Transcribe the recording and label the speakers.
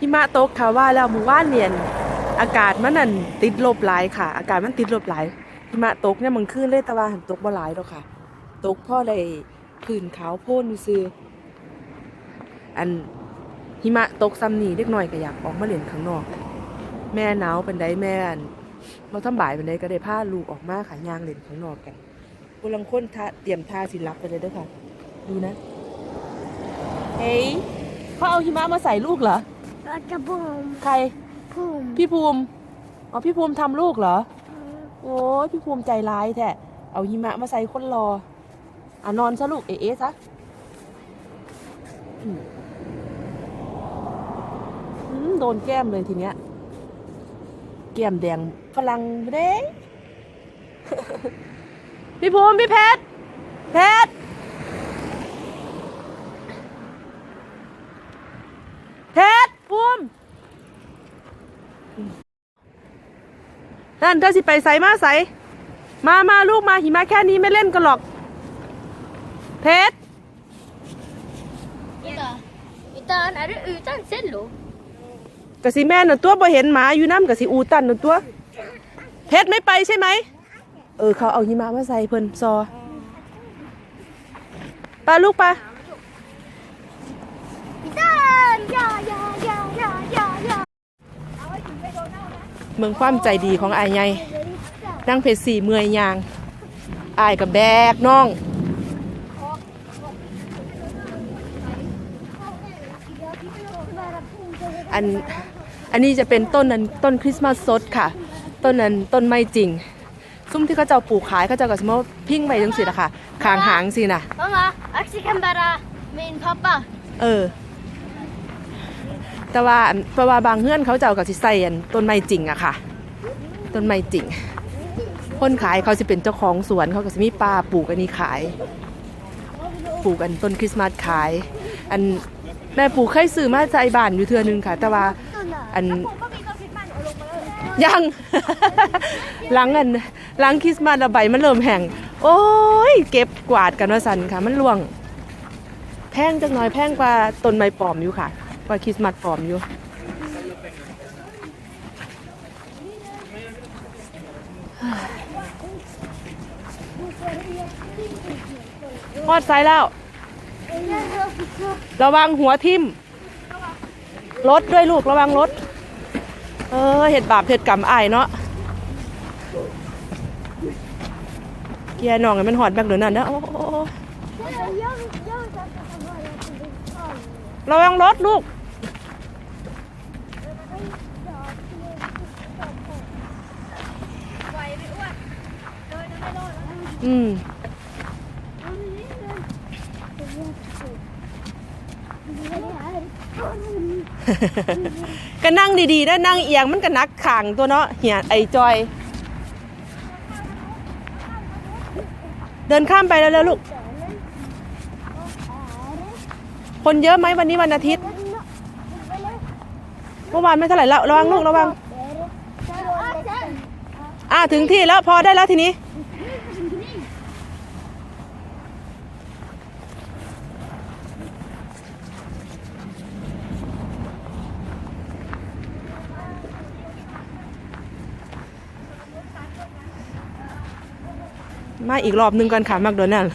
Speaker 1: หิมะตกค่ะว่าแล้วหมู่บ้านเนียนอากาศมันนั่นติดลบหลายค่ะ อากาศมันติดลบหลายหิมะตกเนี่ยมันขึ้นเลยต่ว่าหันตกบ่หลายดอกค่ะ ตกพ่อได้พื้นขาวโพ่นซื่ออันหิมะตกซ้ำนี่เล็กน้อยก็อยากออกมาเล่นข้างนอก แม่หนาวเป็นไดแม่อันเราทำบ่ายเป็นไดก็ได้พาลูกออกมาค่ะยางเล่นข้างนอกกันกำลังค้นท่าเตรียมท่าสิรับไปเลยด้วยค่ะ ดูนะ เฮ้ยเขาเอาหิมะมาใส่ลูกเหรอ
Speaker 2: เราจะบุ่ม
Speaker 1: ใคร
Speaker 2: พุ่ม
Speaker 1: พี่ภูมิ อ๋อ พี่ภูมิทำลูกเหรอ โอ้ยพี่ภูมิใจร้ายแท้เอาหิมะมาใส่คนรอ อะนอนซะลูก เอ๊ะๆซะอืมอืมโดนแก้มเลยทีเนี้ย แก้มแดงฝรั่งเด้ พี่ภูมิพี่เพชรเพชร เพชรภู มินั่นเธอสิไปใส่มาใส่มามาลูกมาหิมะแค่นี้ไม่เล่นกันหรอก เพชร
Speaker 2: Ita, ita ada utan selo.
Speaker 1: กะสิแม่น่ะตัวบ่เห็นหมาอยู่น้ำกะสิอูตันน่ะตัว เพชรไม่ไปใช่ไหม เออ เขาเอาหิมะมาใส่เพิ่นซอไปลูกไป
Speaker 2: Ita,
Speaker 1: เมืองความใจดีของอายไงนั่งเพชรสี่เมื่อยยางอายกับแบกน้อง อันอันนี้จะเป็นต้นนั้นต้นคริสต์มาสสดค่ะ ต้นนั้นต้นไม้จริง ซุ้มที่เขาเจ้าปลูกขายเขาเจ้าก็สมมติว่าพิ้งไปจังสิล่ะค่ะคางหางสินะ
Speaker 2: Mama, aku kan bara min pappa.
Speaker 1: เออ แต่ว่าเพราะว่าบางเฮือนเขาเจ้าก็สิใส่อันต้นไม้จริงอะค่ะ ต้นไม้จริง คนขายเขาจะเป็นเจ้าของสวนเขาก็จะมีป่าปลูกอันนี้ขาย ปลูกอันต้นคริสต์มาสขาย อันแม่ปลูกเคยซื้อมาใจบ้านอยู่เทือนึงค่ะ แต่ว่าอันยังหลังอันหลังคริสต์มาสแล้วใบมันเริ่มแห้งโอ้ย เก็บกวาดกันว่าสันค่ะ มันร่วง แพงจังหน้อยแพงกว่าต้นไม้ปลอมอยู่ค่ะ กว่าคริสต์มาสปลอมอยู่พอดไซแล้ว ระวังหัวทิ่มรถด้วยลูกระวังรถ เออเห็ดบาปเห็ดกรรมอายเนาะเกียร์น้องมันหอดแบกเดี๋ยวนั้นนะโอ้โอ้โอ้ระวังรถลูก อืมก็นั่งดีๆนะนั่งเอียงมันก็นักขางตัวเนาะเหียไอจอย เดินข้ามไปแล้วลูก คนเยอะไหมวันนี้วันอาทิตย์ เมื่อวานไม่เท่าไหร่แล้วระวังลูกระวัง อ่าถึงที่แล้วพอได้แล้วทีนี้ มาอีกรอบหนึงกันค่ะมักโดนัลด์